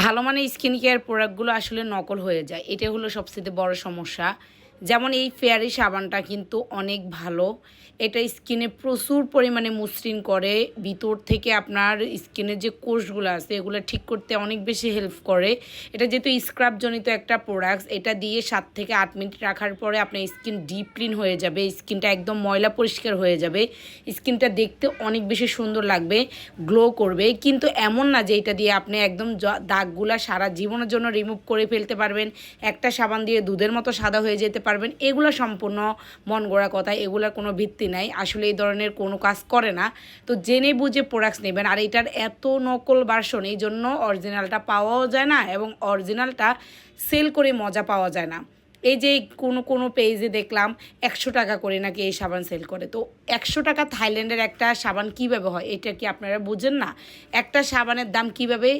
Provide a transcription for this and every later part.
ভালো মানে skin care প্রোডাক্টগুলো আসলে নকল হয়ে যায়। এটা হলো সবচেয়ে বড় সমস্যা। যেমন এই ফেয়ারি সাবানটা কিন্তু অনেক ভালো। এটা স্কিনে প্রচুর পরিমাণে মসৃণ করে। ভিতর থেকে আপনার স্কিনের যে কোষগুলো আছে, এগুলো ঠিক করতে অনেক বেশি হেল্প করে। এটা যেহেতু স্ক্রাবজনিত একটা প্রোডাক্টস এটা দিয়ে সাত থেকে আট মিনিট রাখার পরে আপনার স্কিন ডিপ ক্লিন হয়ে যাবে। স্কিনটা একদম ময়লা পরিষ্কার হয়ে যাবে। স্কিনটা দেখতে অনেক বেশি সুন্দর লাগবে গ্লো করবে। কিন্তু এমন না যে এটা দিয়ে আপনি একদম দাগগুলা সারা জীবনের জন্য রিমুভ করে ফেলতে পারবেন। একটা সাবান দিয়ে দুধের মতো সাদা হয়ে যেতে পারবেন এগুলো সম্পূর্ণ মন গড়া কথা, এগুলোর কোনো ভিত্তি নাই। আসলে এই ধরনের কোনো কাজ করে না। তো জেনে বুঝে প্রোডাক্টস নেবেন। আর এটার এত নকল ভার্সন এই জন্য অরিজিনালটা পাওয়াও যায় না এবং অরিজিনালটা সেল করে মজা পাওয়া যায় না। এই যে কোনো কোনো পেজে দেখলাম, একশো টাকা করে নাকি এই সাবান সেল করে। তো একশো টাকা থাইল্যান্ডের একটা সাবান কীভাবে হয়, এটা কি আপনারা বুঝেন না? একটা সাবানের দাম কীভাবে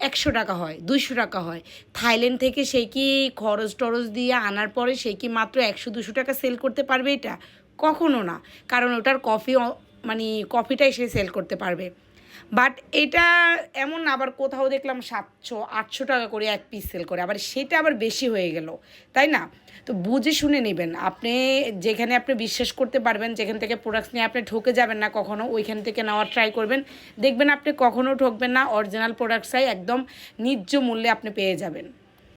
একশো টাকা হয় দুশো টাকা হয়। থাইল্যান্ড থেকে সে কি খরচ টরচ দিয়ে আনার পরে সে কি মাত্র একশো, দুশো টাকা সেল করতে পারবে এটা? কখনো না। কারণ ওটার কফি মানে কফিটাই সে সেল করতে পারবে। বাট এটা এমন আবার কোথাও দেখলাম সাতশো, আটশো টাকা করে এক পিস সেল করে, আবার সেটা আবার বেশি হয়ে গেল, তাই না? তো বুঝে শুনে নেবেন, আপনি যেখানে আপনি বিশ্বাস করতে পারবেন, যেখান থেকে প্রোডাক্টস নিয়ে আপনি ঠকে যাবেন না কখনো, ওইখান থেকে নেওয়ার ট্রাই করবেন, দেখবেন আপনি কখনো ঠকবেন না অরিজিনাল প্রোডাক্টসাই একদম ন্যায্য মূল্যে আপনি পেয়ে যাবেন।